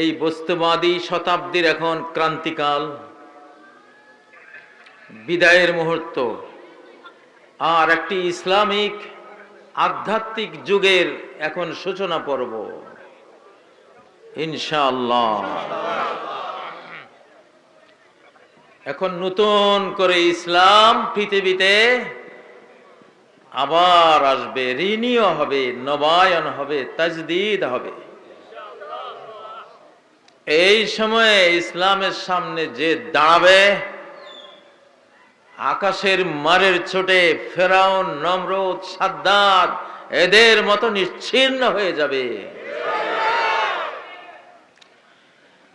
এই বস্তুবাদী শতাব্দীর এখন ক্রান্তিকাল। বিদায়ের মুহূর্ত। আর একটি ইসলামিক আধ্যাত্মিক যুগের এখন সূচনা পর্ব। ইনশাআল্লাহ। এখন নতুন করে ইসলাম পৃথিবীতে আবার আসবে ঋণীয় হবে, নবায়ন হবে, তাজদিদ হবে। এই সময়ে ইসলামের সামনে যে দাঁড়াবে আকাশের মারের ছোটে ফেরাউন নমরুদ সাদ্দাত এদের মতো নিশ্চিন্ন হয়ে যাবে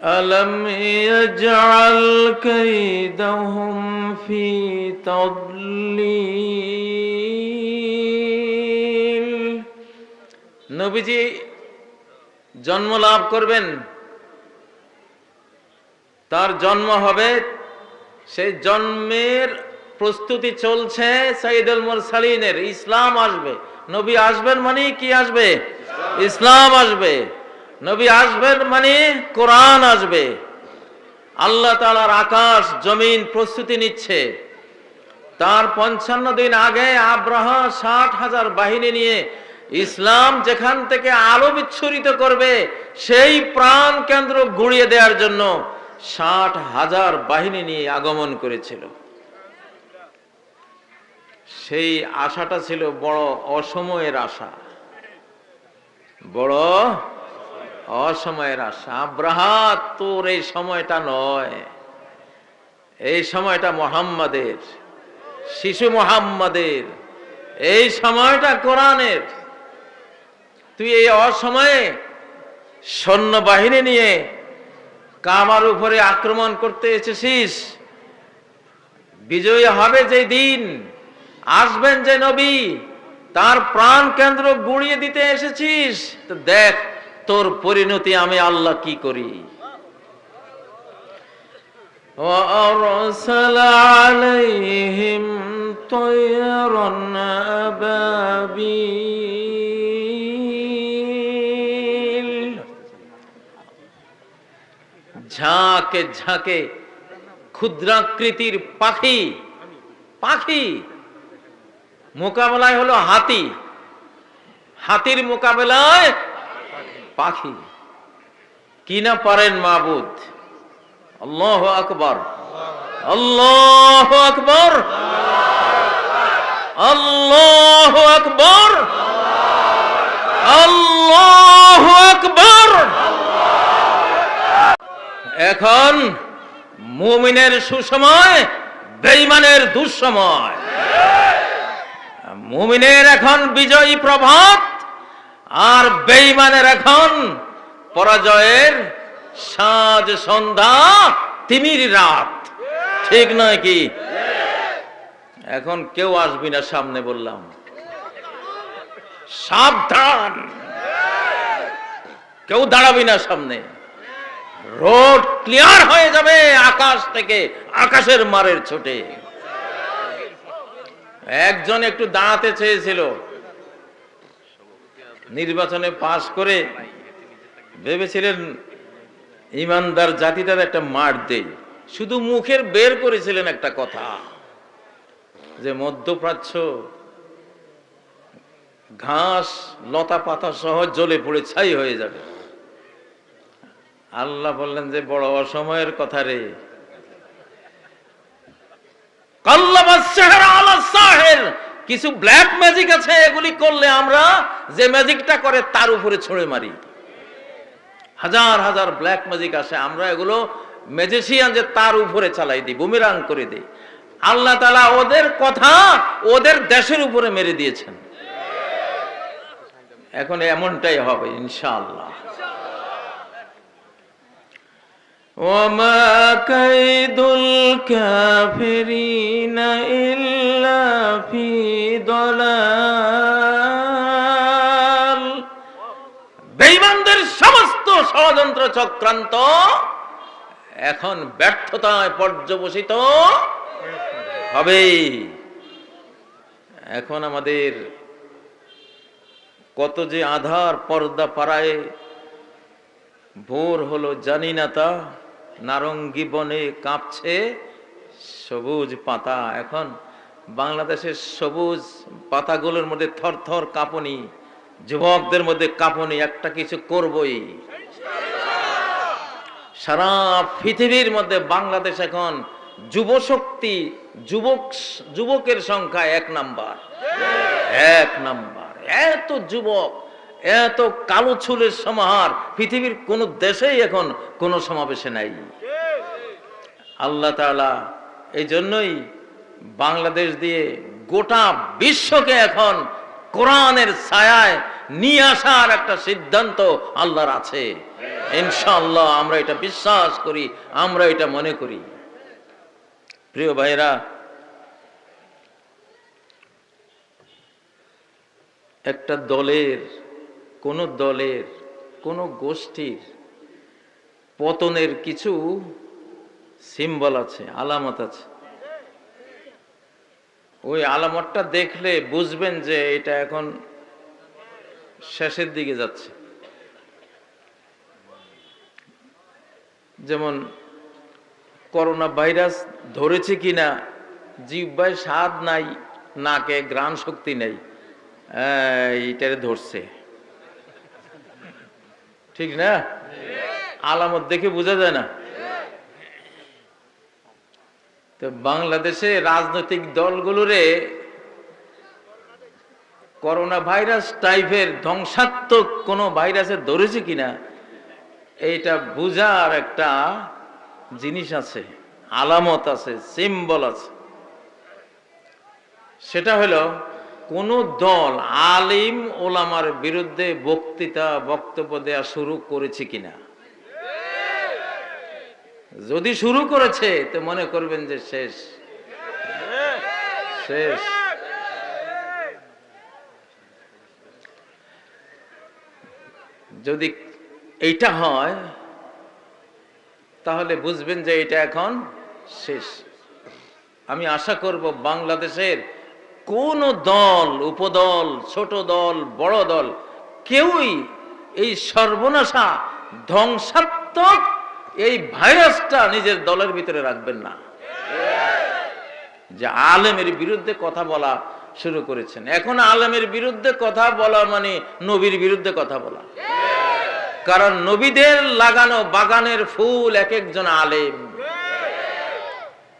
ألم يجعل كيدهم في تضليل নবীজি জন্ম লাভ করবেন তার জন্ম হবে, সেই জন্মের প্রস্তুতি চলছে সাইদুল মুরসালিনের। ইসলাম আসবে। নবী আসবেন মানে কি আসবে? ইসলাম আসবে। নবী আসবেন মানে কোরআন আসবে। আল্লাহ তালার আকাশ, জমিন প্রস্তুতি নিচ্ছে। তার পঞ্চান্ন দিন আগে আব্রাহা ষাট হাজার বাহিনী নিয়ে ইসলাম যেখান থেকে আলো বিচ্ছুরিত করবে, সেই প্রাণ কেন্দ্র গুড়িয়ে দেওয়ার জন্য ষাট হাজার বাহিনী নিয়ে আগমন করেছিল। সেই আশাটা ছিল বড় অসময়ের আশা। বড় অসময়ের আশা। আব্রাহা তোর এই সময়টা নয়। এই সময়টা মোহাম্মদের, শিশু মোহাম্মদের। এই সময়টা কোরআনের। তুই এই অসময়ে সৈন্যবাহিনী নিয়ে কামার উপরে আক্রমণ করতে এসেছিস বিজয়ী হবে যে দিন আসবেন যে নবী তার প্রাণ কেন্দ্র গুড়িয়ে দিতে এসেছিস তো দেখ তোর পরিণতি আমি আল্লাহ কি করি وأرسل عليهم طيرا أبابيل ঝাঁকে ঝাঁকে ক্ষুদ্রাকৃতির পাখি পাখি। মোকাবেলায় হলো হাতি। হাতির মোকাবেলায় পাখি। কি না পারেন মাবুদ? আল্লাহ আকবর। আল্লাহ আকবর। আল্লাহ আকবর। আল্লাহ আকবর। এখন মুমিনের সুসময় বেইমানের দুঃসময়। মুমিনের এখন বিজয়ী প্রভাত আর বেইমানের এখন পরাজয়ের সাজ সন্ধ্যা তিমির রাত। ঠিক নয় কি? এখন কেউ আসবি না সামনে বললাম। সাবধান। কেউ দাঁড়াবি না সামনে। রোড ক্লিয়ার হয়ে যাবে আকাশ থেকে, আকাশের মারের ছোটে। একজন একটু দাঁড়াতে চেয়েছিল। নির্বাচনে পাশ করে ভেবেছিলেন, ইমানদার জাতিটার একটা মার দেই। শুধু মুখের বের করেছিলেন একটা কথা, যে মধ্যপ্রাচ্য ঘাস লতা পাতা সহ জ্বলে পড়ে ছাই হয়ে যাবে। আল্লাহ বললেন যে বড় অসময়ের কথা রে। কিছু ব্ল্যাক ম্যাজিক আছে, এগুলি করলে আমরা যে ম্যাজিকটা করে তার উপরে ছড়ে মারি। হাজার হাজার ব্ল্যাক ম্যাজিক আসে, আমরা এগুলো ম্যাজিশিয়ান যে তার উপরে চালাই দিই, বুমিরাং করে দিই। আল্লাহ তালা ওদের কথা ওদের দেশের উপরে মেরে দিয়েছেন। এখন এমনটাই হবে, ইনশাআল্লাহ। وما كيد الكافرين إلا في ضلال বেঈমানদের সমস্ত ষড়যন্ত্র চক্রান্ত এখন ব্যর্থতায় পর্যবসিত হবে এখন আমাদের কত যে আধার পর্দা পাড়ায় ভোর হলো জানি না তা নারঙ্গি বনে কাঁপছে সবুজ পাতা। এখন বাংলাদেশের সবুজ পাতাগুলোর মধ্যে থর থর কাঁপনি, যুবকদের মধ্যে কাঁপনি, একটা কিছু করবই। সারা পৃথিবীর মধ্যে বাংলাদেশ এখন যুবশক্তি, যুবক, যুবকের সংখ্যা এক নাম্বার। এক নাম্বার। এত যুবক এত কালো চুলের সমাহার পৃথিবীর কোন দেশেই এখন কোন সমাবেশে নাই। আল্লাহ এই জন্যই বাংলাদেশ দিয়ে গোটা বিশ্বকে এখন কোরআনের ছায়ায় নিয়ে আসার একটা সিদ্ধান্ত আল্লাহর আছে। ইনশাআল্লাহ আমরা এটা বিশ্বাস করি, আমরা এটা মনে করি। প্রিয় ভাইরা একটা দলের কোন দলের, কোন গোষ্ঠীর পতনের কিছু সিম্বল আছে, আলামত আছে। ওই আলামতটা দেখলে বুঝবেন যে এটা এখন শেষের দিকে যাচ্ছে। যেমন করোনা ভাইরাস ধরেছে কিনা জিব্বায় স্বাদ নাই, নাকে গ্রাণ শক্তি নেই এইটারে ধরছে। ঠিক না? আলামত দেখে বোঝা যায় না। তো বাংলাদেশে রাজনৈতিক দলগুলোরে করোনা ভাইরাস টাইপের ধ্বংসাত্মক কোনো ভাইরাসে ধরেছে কিনা, এইটা বুঝার একটা জিনিস আছে, আলামত আছে সিম্বল আছে। সেটা হলো কোন দল আলিম ওলামার বিরুদ্ধে বক্তৃতা, বক্তব্য দেওয়া শুরু করেছে কিনা? যদি শুরু করেছে, তো মনে করবেন যে শেষ। শেষ। যদি এইটা হয়, তাহলে বুঝবেন যে এটা এখন শেষ। আমি আশা করব বাংলাদেশের কোন দল, উপদল, ছোট দল, বড় দল, কেউই এই সর্বনাশা, ধ্বংসাত্মক এই ভাইরাসটা নিজের দলের ভিতরে রাখবেন না। যে আলেমের বিরুদ্ধে কথা বলা শুরু করেছেন। এখন আলেমের বিরুদ্ধে কথা বলা মানে নবীর বিরুদ্ধে কথা বলা। কারণ নবীদের লাগানো বাগানের ফুল এক একজন আলেম।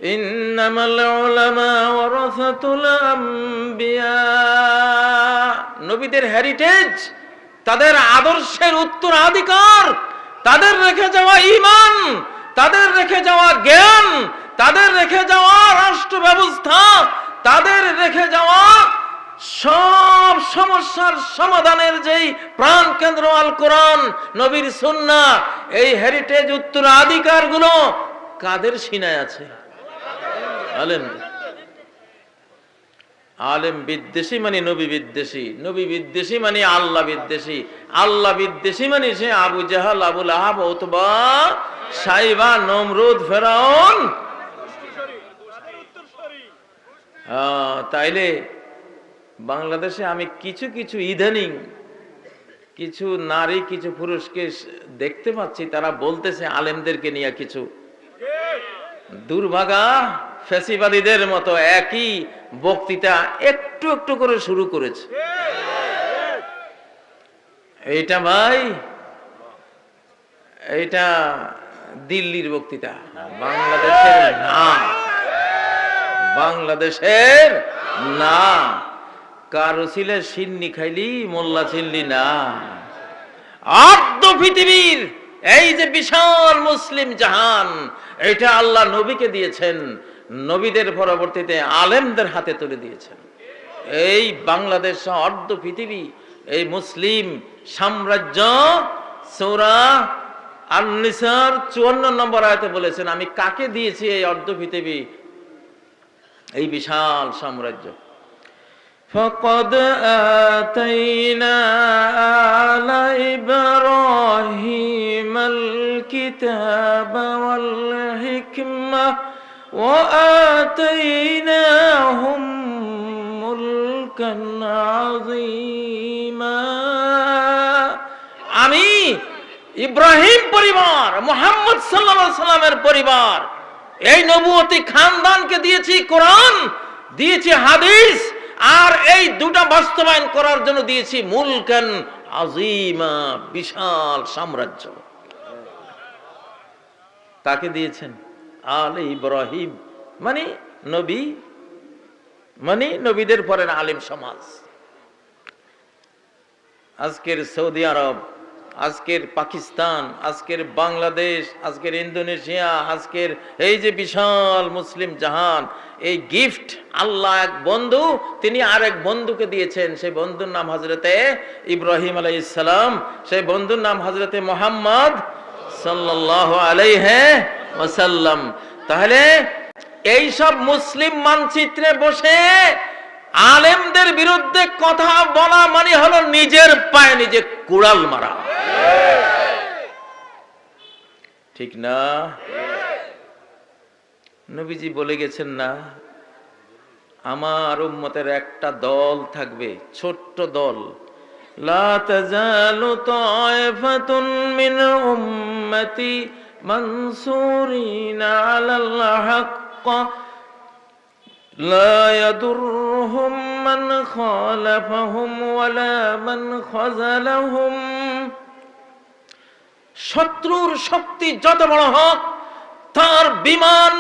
ইন্নামাল উলামা ওয়ারাসাতুল আম্বিয়া। নবীদের হেরিটেজ তাদের আদর্শের উত্তরাধিকার, তাদের রেখে যাওয়া ঈমান, তাদের রেখে যাওয়া জ্ঞান, তাদের রেখে যাওয়া রাষ্ট্র ব্যবস্থা তাদের রেখে যাওয়া সব সমস্যার সমাধানের যেই প্রাণ কেন্দ্র আল কোরআন, নবীর সুন্না এই হেরিটেজ উত্তরাধিকারগুলো কাদের সিনায় আছে? আলেম। আলেম বিদ্বেষী মানে নবী বিদ্বেষী নবী বিদ্বেষী মানে আল্লাহ বিদ্বেষী আল্লাহ বিদ্বেষী মানে সে আবু জাহাল আবুল আহাব অথবা সাইবা, নমরুদ, ফেরাউন। তাইলে বাংলাদেশে আমি কিছু কিছু ইদানিং কিছু নারী, কিছু পুরুষকে দেখতে পাচ্ছি, তারা বলতেছে আলেমদেরকে নিয়ে কিছু। দুর্ভাগা। ফ্যাসিবাদীদের মতো একই বক্তৃতা একটু একটু করে শুরু করেছে। এইটা ভাই, এইটা দিল্লির বক্তৃতা। বাংলাদেশের না। বাংলাদেশের না। কারও ছিলে সিন্নি খাইলি, মোল্লা চিনলি না। আর্ধ পৃথিবীর, এই যে বিশাল মুসলিম জাহান এটা আল্লাহ নবীকে দিয়েছেন। নবীদের পরবর্তীতে আলেমদের হাতে তুলে দিয়েছেন এই বাংলাদেশ সহ অর্ধ পৃথিবী এই মুসলিম সাম্রাজ্য সৌরা আননিসার চুয়ান্ন নম্বর আয়তে বলেছেন আমি কাকে দিয়েছি এই অর্ধ পৃথিবী এই বিশাল সাম্রাজ্য فقد آتينا آل إبراهيم الكتاب والحكمة وآتيناهم ملكا عظيما আমি ইব্রাহিম পরিবার মোহাম্মদ সাল্লা সাল্লামের পরিবার এই নবুয়তি খানদানকে দিয়েছি কোরআন দিয়েছি হাদিস আর এই দুটা বাস্তবায়ন করার জন্য দিয়েছি মুলকান আজিমা বিশাল সাম্রাজ্য কাকে দিয়েছেন আল ইব্রাহিম। মানে নবী মানে নবীদের পরের আলিম সমাজ। আজকের সৌদি আরব, আজকের পাকিস্তান, আজকের বাংলাদেশ, আজকের ইন্দোনেশিয়া, আজকের এই যে বিশাল মুসলিম জাহান, এই গিফট আল্লাহ এক বন্ধু, তিনি আরেক বন্ধুকে দিয়েছেন। সেই বন্ধুর নাম হজরতে ইব্রাহিম আলাই ইসলাম সেই বন্ধুর নাম হজরতে মোহাম্মদ তাহলে এই সব মুসলিম মানচিত্রে বসে আলেমদের বিরুদ্ধে কথা বলা মানে হলো নিজের পায়ে নিজে কুড়াল মারা। ঠিক না? নবীজি বলে গেছেন না, আমার উম্মতের একটা দল থাকবে, ছোট্ট দল। লা তাজালু তায়ফাতুন মিন উম্মতি মানসুরিনা আলাল হাক্ক لا يضرهم من خالفهم ولا من خذلهم শত্রুর শক্তি যত বড় হোক তার বিমান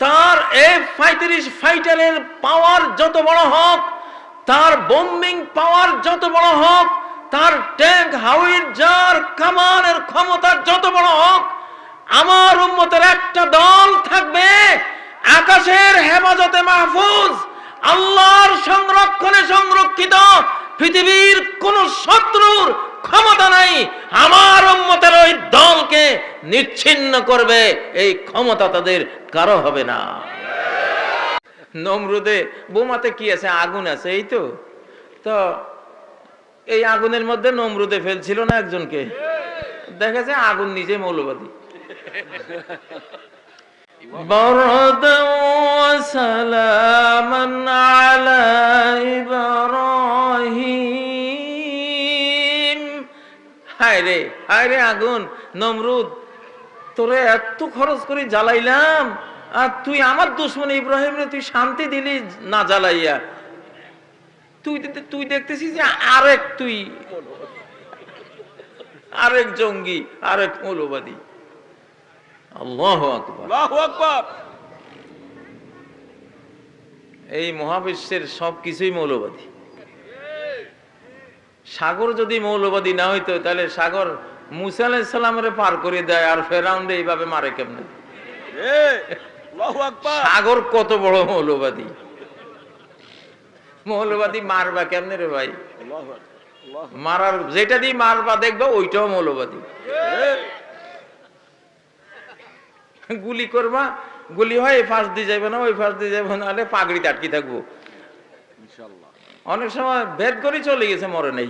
তার এফ পঁয়ত্রিশ ফাইটারের পাওয়ার যত বড় হোক তার বোম্বিং পাওয়ার যত বড় হোক, তার ট্যাঙ্ক হাউইজার কামানের ক্ষমতা যত বড় হোক, আমার উম্মতের একটা দল থাকবে আকাশের হেফাজতে মাহফুজ, আল্লাহর সংরক্ষণে সংরক্ষিত, পৃথিবীর কোন শত্রুর ক্ষমতা নাই, আমার উম্মতের ওই দলকে নিচ্ছিন্ন করবে, এই ক্ষমতা তাদের কারও হবে না। নমরুদে বোমাতে কি আছে আগুন আছে এই তো তো এই আগুনের মধ্যে নমরুদে ফেলছিল না একজনকে দেখা যায় আগুন নিজে মৌলবাদী بردا وسلاما على إبراهيم হায় রে হায় রে আগুন নমরুদ তোরে এত খরচ করে জ্বালাইলাম আর তুই আমার দুশ্মন ইব্রাহিম রে তুই শান্তি দিলি না জ্বালাইয়া। তুই তুই দেখতেছিস যে আরেক তুই। আরেক জঙ্গি আরেক মৌলবাদী। আল্লাহ আকবার। এই মহাবিশ্বের সব কিছুই মৌলবাদী। সাগর যদি মৌলবাদী না হইতো তাহলে সাগর মুসা আলাইসাল্লামের পার করে দেয় আর ফেরাউন্ডে এইভাবে মারে কেমনে? সাগর কত বড় মৌলবাদী। মৌলবাদী মারবা কেমনে রে ভাই? মারার যেটা দিয়ে মারবা দেখবা ওইটাও মৌলবাদী। গুলি করবা গুলি হয় এই ফাঁস দিয়ে যাবে না ওই ফাঁস দিয়ে যাবে না হলে পাগড়িতে আটকে থাকব। অনেক সময় ভেদ করে চলে গেছে মরে নেই।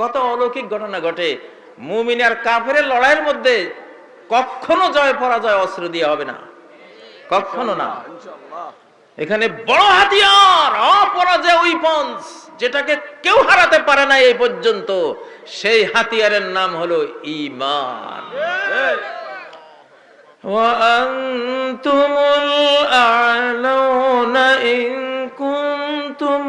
কত অলৌকিক ঘটনা ঘটে। মুমিন আর কাফের লড়াইয়ের মধ্যে কখনো জয় পরাজয় অস্ত্র দিয়ে হবে না। কখনো না ইনশাআল্লাহ এখানে বড় হাতিয়ার অপরাজয় উইপন্স যেটাকে কেউ হারাতে পারে না এই পর্যন্ত সেই হাতিয়ারের নাম হলো ইমান এ وأنتم الأعلون إن كنتم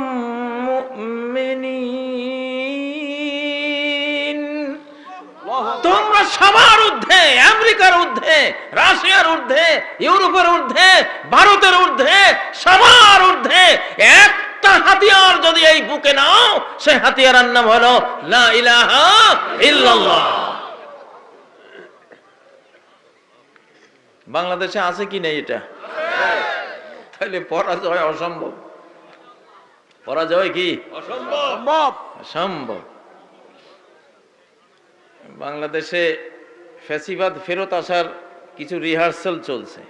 সবার ঊর্ধ্বে আমেরিকার ঊর্ধ্বে রাশিয়ার ঊর্ধ্বে ইউরোপের ঊর্ধ্বে ভারতের ঊর্ধ্বে সবার ঊর্ধ্বে। একটা হাতিয়ার যদি এই বুকে নাও সে হাতিয়ারের নাম হলো লা ইলাহা ইল্লাল্লাহ। বাংলাদেশে আছে কি নেই এটা? তাহলে পরাজয় অসম্ভব। পরাজয় কি? অসম্ভব। অসম্ভব। বাংলাদেশে ফ্যাসিবাদ ফেরত আসার কিছু রিহার্সাল চলছে।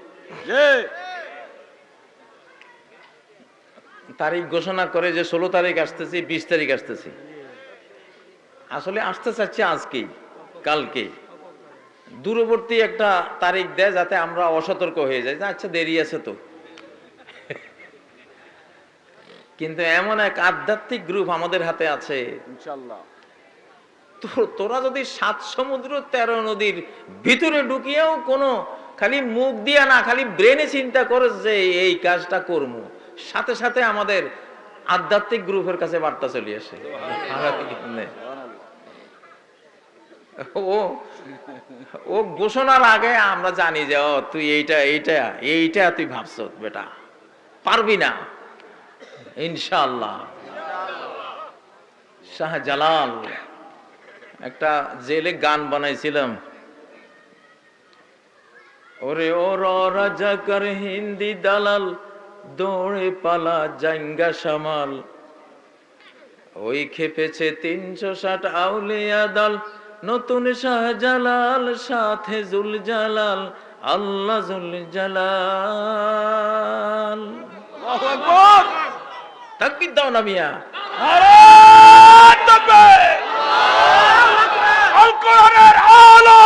তারিখ ঘোষণা করে যে ষোলো তারিখ আসতেছি বিশ তারিখ আসতেছি। আসলে আসতে চাচ্ছি আজকেই কালকেই দূরবর্তী একটা তারিখ দেয় যাতে আমরা অসতর্ক হয়ে যাই। আচ্ছা দেরি আছে তো। কিন্তু এমন এক আধ্যাত্মিক গ্রুপ আমাদের হাতে আছে। ইনশাআল্লাহ তো- তোরা যদি সাত সমুদ্র, তেরো নদীর ভিতরে ঢুকিয়েও কোনো খালি মুখ দিয়া না, খালি ব্রেনে চিন্তা করস যে এই কাজটা করব সাথে সাথে আমাদের আধ্যাত্মিক গ্রুপের কাছে বার্তা চলে আসে। ও ও ঘোষণার আগে আমরা জানি যে, ও, তুই এইটা এইটা এইটা তুই ভাবছ, বেটা। পারবি না। ইনশাআল্লাহ। শাহজালাল। একটা জেলে গান বানাইছিলাম। ওরে ও র রাজা কর হিন্দি দালাল দৌড়ে পালা জাঙ্গা সামাল। ওই খেপেছে তিনশো ষাট আউলিয়া দল নতুন শাহজালাল সাথে জুল জালাল আল্লাহ জুল জালাল তাকবির দাও না মিয়া। কোরআনের আলো।